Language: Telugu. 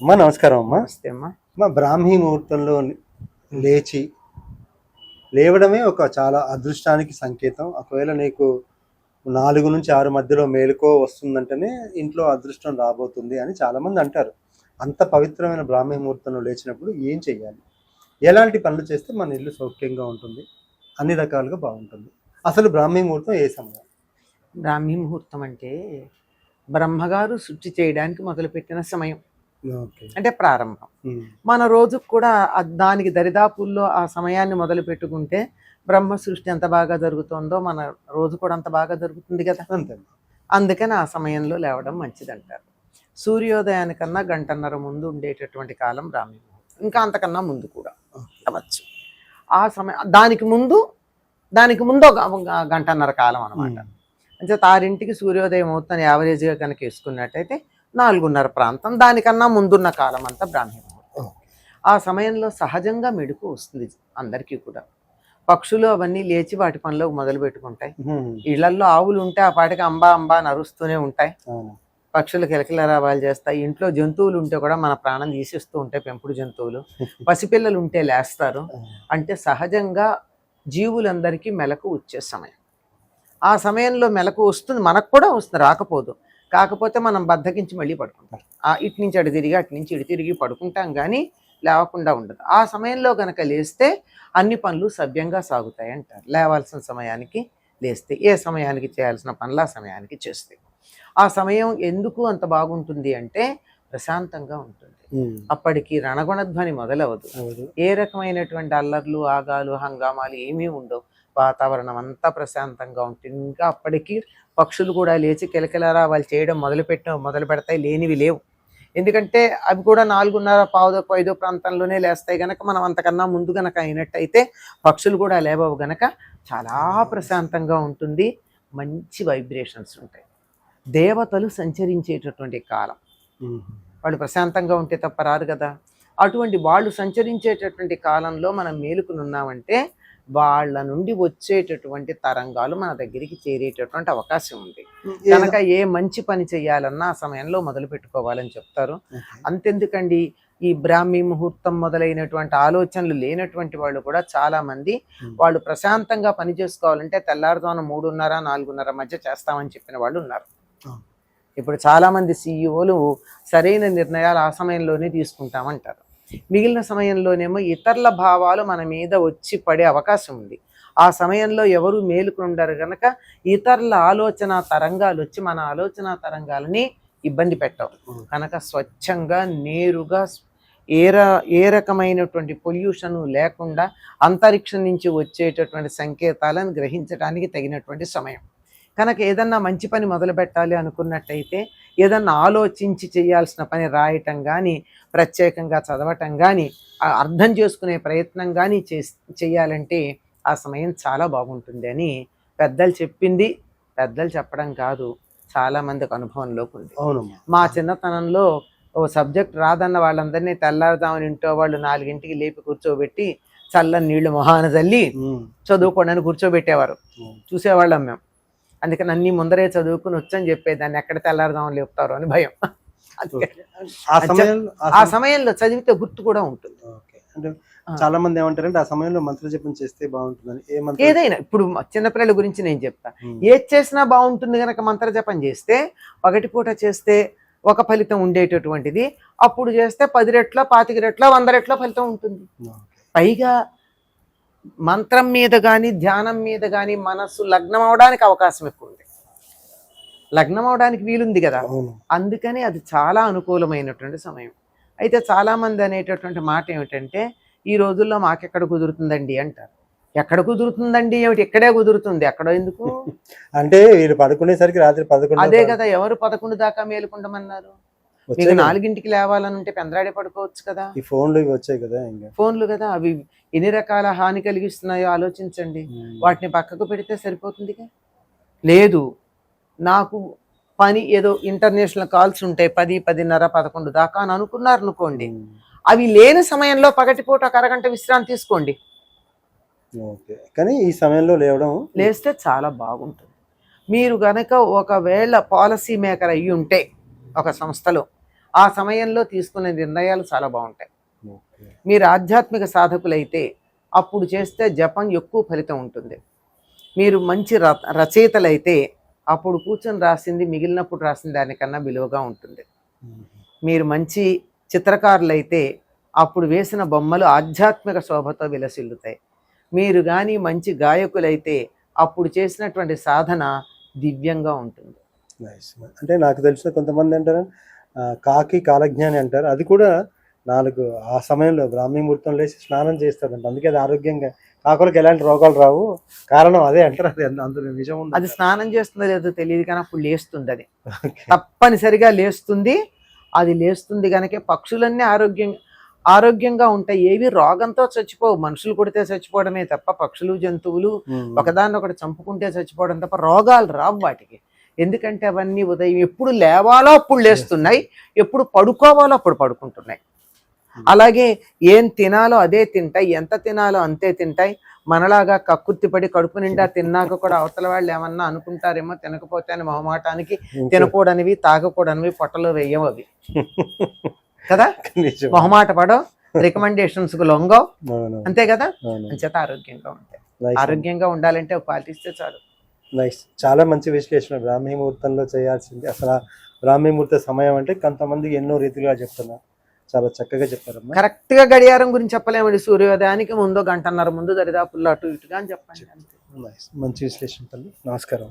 అమ్మా నమస్కారం అమ్మా. నమస్తే అమ్మా. మా బ్రాహ్మీ ముహూర్తంలో లేచి లేవడమే ఒక చాలా అదృష్టానికి సంకేతం. ఒకవేళ నీకు నాలుగు నుంచి ఆరు మధ్యలో మేలుకో వస్తుందంటేనే ఇంట్లో అదృష్టం రాబోతుంది అని చాలా మంది అంటారు. అంత పవిత్రమైన బ్రాహ్మీ ముహూర్తంలో లేచినప్పుడు ఏం చెయ్యాలి? ఎలాంటి పనులు చేస్తే మన ఇల్లు సౌఖ్యంగా ఉంటుంది? అన్ని రకాలుగా బాగుంటుంది. అసలు బ్రాహ్మీ ముహూర్తం ఏ సమయం? బ్రాహ్మీ ముహూర్తం అంటే బ్రహ్మగారు సృష్టి చేయడానికి మొదలుపెట్టిన సమయం. అంటే ప్రారంభం. మన రోజుకు కూడా దానికి దరిదాపుల్లో ఆ సమయాన్ని మొదలు పెట్టుకుంటే బ్రహ్మ సృష్టి ఎంత బాగా జరుగుతుందో మన రోజు కూడా అంత బాగా జరుగుతుంది కదా. అంతే. అందుకని ఆ సమయంలో లేవడం మంచిదంటారు. సూర్యోదయానికన్నా గంటన్నర ముందు ఉండేటటువంటి కాలం బ్రాహ్మీ ముహూర్తం ఇంకా అంతకన్నా ముందు కూడా అవ్వచ్చు. ఆ సమయం దానికి ముందు దానికి ముందు గంటన్నర కాలం అనమాట అంటే తారింటికి సూర్యోదయం అవుతుందని యావరేజ్గా కనుక వేసుకున్నట్టయితే నాలుగున్నర ప్రాంతం. దానికన్నా ముందున్న కాలం అంతా బ్రాహ్మీ ముహూర్తం ఆ సమయంలో సహజంగా మెడుకు వస్తుంది అందరికీ కూడా. పక్షులు అవన్నీ లేచి వాటి పనిలో మొదలు పెట్టుకుంటాయి. ఉమ్. ఇళ్ళల్లో ఆవులు ఉంటే ఆ పాటికి అంబా అంబా నరుస్తూనే ఉంటాయి. పక్షులు కిలకిలరావాలు చేస్తాయి. ఇంట్లో జంతువులు ఉంటే కూడా మన ప్రాణం తీసేస్తూ ఉంటాయి పెంపుడు జంతువులు. పసిపిల్లలు ఉంటే లేస్తారు. అంటే సహజంగా జీవులందరికీ మెలకు వచ్చే సమయం. ఆ సమయంలో మెలకు వస్తుంది మనకు కూడా వస్తుంది రాకపోదు. కాకపోతే మనం బద్దకించి మళ్ళీ పడుకుంటాం. ఆ ఇటు నుంచి అటు తిరిగి అటు నుంచి ఇటు తిరిగి పడుకుంటాం కానీ లేవకుండా ఉండదు. ఆ సమయంలో కనుక లేస్తే అన్ని పనులు సవ్యంగా సాగుతాయి అంటారు. లేవాల్సిన సమయానికి లేస్తే ఏ సమయానికి చేయాల్సిన పనులు ఆ సమయానికి చేస్తే. ఆ సమయం ఎందుకు అంత బాగుంటుంది అంటే ప్రశాంతంగా ఉంటుంది. అప్పటికి రణగుణధ్వని మొదలవదు. ఏ రకమైనటువంటి అల్లర్లు ఆగాలు హంగామాలు ఏమీ ఉండవు. వాతావరణం అంతా ప్రశాంతంగా ఉంటుంది. ఇంకా అప్పటికి పక్షులు కూడా లేచి కిలకిలరా వాళ్ళు చేయడం మొదలుపెట్టిన మొదలు పెడతాయి లేనివి లేవు. ఎందుకంటే అవి కూడా నాలుగున్నర పావుదొక్క ఐదో ప్రాంతంలోనే లేస్తాయి గనక మనం అంతకన్నా ముందు గనక అయినట్టయితే పక్షులు కూడా లేవవు గనక చాలా ప్రశాంతంగా ఉంటుంది. మంచి వైబ్రేషన్స్ ఉంటాయి. దేవతలు సంచరించేటటువంటి కాలం. వాళ్ళు ప్రశాంతంగా ఉంటే తప్ప రారు కదా. అటువంటి వాళ్ళు సంచరించేటటువంటి కాలంలో మనం మేలుకుని ఉన్నామంటే వాళ్ళ నుండి వచ్చేటటువంటి తరంగాలు మన దగ్గరికి చేరేటటువంటి అవకాశం ఉంది కనుక ఏ మంచి పని చేయాలన్నా ఆ సమయంలో మొదలు పెట్టుకోవాలని చెప్తారు. అంతెందుకండి ఈ బ్రాహ్మీ ముహూర్తం మొదలైనటువంటి ఆలోచనలు లేనటువంటి వాళ్ళు కూడా చాలా మంది. వాళ్ళు ప్రశాంతంగా పని చేసుకోవాలంటే తెల్లారుజామున మూడున్నర నాలుగున్నర మధ్య చేస్తామని చెప్పిన వాళ్ళు ఉన్నారు. ఇప్పుడు చాలా మంది సీఈఓలు సరైన నిర్ణయాలు ఆ సమయంలోనే తీసుకుంటామంటారు మిగిలిన సమయంలోనేమో ఇతరుల భావాలు మన మీద వచ్చి పడే అవకాశం ఉంది. ఆ సమయంలో ఎవరు మేలుకుండరు గనక ఇతరుల ఆలోచన తరంగాలు వచ్చి మన ఆలోచన తరంగాలని ఇబ్బంది పెట్టవు. కనుక స్వచ్ఛంగా నేరుగా ఏ ర ఏ రకమైనటువంటి పొల్యూషన్ లేకుండా అంతరిక్షం నుంచి వచ్చేటటువంటి సంకేతాలను గ్రహించడానికి తగినటువంటి సమయం. కనుక ఏదన్నా మంచి పని మొదలు పెట్టాలి అనుకున్నట్టయితే ఏదన్నా ఆలోచించి చేయాల్సిన పని రాయటం కానీ ప్రత్యేకంగా చదవటం కానీ అర్థం చేసుకునే ప్రయత్నం కానీ చే చేయాలంటే ఆ సమయం చాలా బాగుంటుంది అని పెద్దలు చెప్పింది. పెద్దలు చెప్పడం కాదు చాలా మందికి అనుభవంలోకి ఉంది. అవునమ్మా. మా చిన్నతనంలో ఓ సబ్జెక్ట్ రాదన్న వాళ్ళందరినీ తెల్లారుదామని ఇంట్లో వాళ్ళు నాలుగింటికి లేపి కూర్చోబెట్టి చల్లని నీళ్ళు మొహాన చల్లి. చదువుకోండి అని కూర్చోబెట్టేవారు. చూసేవాళ్ళం మేము. అందుకని అన్ని ముందరే చదువుకుని వచ్చని చెప్పేదాన్ని. ఎక్కడ తెల్లారుదామని లేపుతారు అని భయం. ఆ సమయంలో చదివితే గుర్తు కూడా ఉంటుంది. అంటే. చాలా మంది ఏమంటారంటే ఆ సమయంలో మంత్ర జపం చేస్తే బాగుంటుందని. ఏ మంత్రం? ఏదైనా ఇప్పుడు చిన్నపిల్లల గురించి నేను చెప్తా. ఏది చేసినా బాగుంటుంది కనుక మంత్రజపం చేస్తే ఒకటి పూట చేస్తే ఒక ఫలితం ఉండేటటువంటిది. అప్పుడు చేస్తే పది రెట్ల పాతిక రెట్ల వంద రెట్ల ఫలితం ఉంటుంది. పైగా మంత్రం మీద కానీ ధ్యానం మీద కానీ మనస్సు లగ్నం అవడానికి అవకాశం ఎక్కువ ఉంది లగ్నం అవడానికి వీలుంది కదా? అందుకని అది చాలా అనుకూలమైనటువంటి సమయం. అయితే చాలా మంది అనేటటువంటి మాట ఏమిటంటే ఈ రోజుల్లో మాకెక్కడ కుదురుతుందండి? అంటారు. ఎక్కడ కుదురుతుందండి? ఏమిటి? ఇక్కడే కుదురుతుంది? ఎక్కడో ఎందుకు? అంటే వీళ్ళు పడుకునేసరికి రాత్రి పదకొండు అదే కదా ఎవరు పదకొండు దాకా మేలుకుంటామన్నారు మీకు. నాలుగింటికి లేవాలని ఉంటే పెందరాడే పడుకోవచ్చు కదా. ఈ ఫోన్లు ఇవి వచ్చాయి కదా ఇంకా. ఫోన్లు కదా అవి ఎన్ని రకాల హాని కలిగిస్తున్నాయో ఆలోచించండి. వాటిని పక్కకు పెడితే సరిపోతుందిగా లేదు నాకు పని ఏదో ఇంటర్నేషనల్ కాల్స్ ఉంటాయి పది పదిన్నర పదకొండు దాకా అని అనుకున్నారు అనుకోండి. అవి లేని సమయంలో పగటిపూట ఒక అరగంట విశ్రాంతి తీసుకోండి. ఓకే. కానీ ఈ సమయంలో లేవడం లేస్తే చాలా బాగుంటుంది. మీరు గనక ఒకవేళ పాలసీ మేకర్ అయ్యి ఉంటే ఒక సంస్థలో ఆ సమయంలో తీసుకునే నిర్ణయాలు చాలా బాగుంటాయి. మీరు ఆధ్యాత్మిక సాధకులైతే అప్పుడు చేస్తే జపం ఎక్కువ ఫలితం ఉంటుంది. మీరు మంచి ర రచయితలైతే అప్పుడు కూర్చొని రాసింది మిగిలినప్పుడు రాసిన దానికన్నా విలువగా ఉంటుంది. మీరు మంచి చిత్రకారులైతే అప్పుడు వేసిన బొమ్మలు ఆధ్యాత్మిక శోభతో విలసిల్లుతాయి. మీరు కానీ మంచి గాయకులైతే అప్పుడు చేసినటువంటి సాధన దివ్యంగా ఉంటుంది. నైస్ అంటే నాకు తెలిసిన కొంతమంది అంటారు కాకి కాలజ్ఞాని అంటారు. అది కూడా నాలుగు ఆ సమయంలో బ్రాహ్మీ ముహూర్తం లేచి స్నానం చేస్తారంట. అందుకే అది ఆరోగ్యంగా కాకులకు ఎలాంటి రోగాలు రావు. కారణం అదే అంటారు. అది అందులో నిజం ఉంది అది స్నానం చేస్తుందో లేదో తెలియదు కానీ అప్పుడు లేస్తుంది అది. తప్పనిసరిగా లేస్తుంది. అది లేస్తుంది కనుక పక్షులన్నీ ఆరోగ్యం ఆరోగ్యంగా ఉంటాయి. ఏవి రోగంతో చచ్చిపోవు. మనుషులు కొడితే చచ్చిపోవడమే తప్ప పక్షులు జంతువులు. ఒకదాన్ని ఒకటి చంపుకుంటే చచ్చిపోవడం తప్ప రోగాలు రావు వాటికి. ఎందుకంటే అవన్నీ ఉదయం ఎప్పుడు లేవాలో అప్పుడు లేస్తున్నాయి ఎప్పుడు పడుకోవాలో అప్పుడు పడుకుంటున్నాయి. అలాగే ఏం తినాలో అదే తింటాయి ఎంత తినాలో అంతే తింటాయి. మనలాగా కక్కుర్తిపడి కడుపు నిండా తిన్నాక కూడా అవతల వాళ్ళు ఏమన్నా అనుకుంటారేమో తినకపోతే అని మొహమాటానికి తినకూడనివి తాగకూడనివి పొట్టలో వేయవు అవి. కదా. మొహమాట పడవు రికమెండేషన్స్కు అవును, అంతే కదా. అంచేత ఆరోగ్యంగా ఉంటాయి. ఆరోగ్యంగా ఉండాలంటే పాటిస్తే చాలు. నైస్ చాలా మంచి విశ్లేషణ. బ్రాహ్మీ ముహూర్తంలో చేయాల్సింది అసలు బ్రాహ్మీ ముహూర్త సమయం అంటే కొంతమందికి ఎన్నో రీతిగా చెప్తున్నారు చాలా చక్కగా చెప్పారమ్మా. కరెక్ట్గా గడియారం గురించి చెప్పలేమండి. సూర్యోదయానికి ముందు గంటన్నర ముందు దరిదాపుల్లో అటు ఇటుగా అని చెప్పండి. నైస్ మంచి విశ్లేషణ తల్లి. నమస్కారం.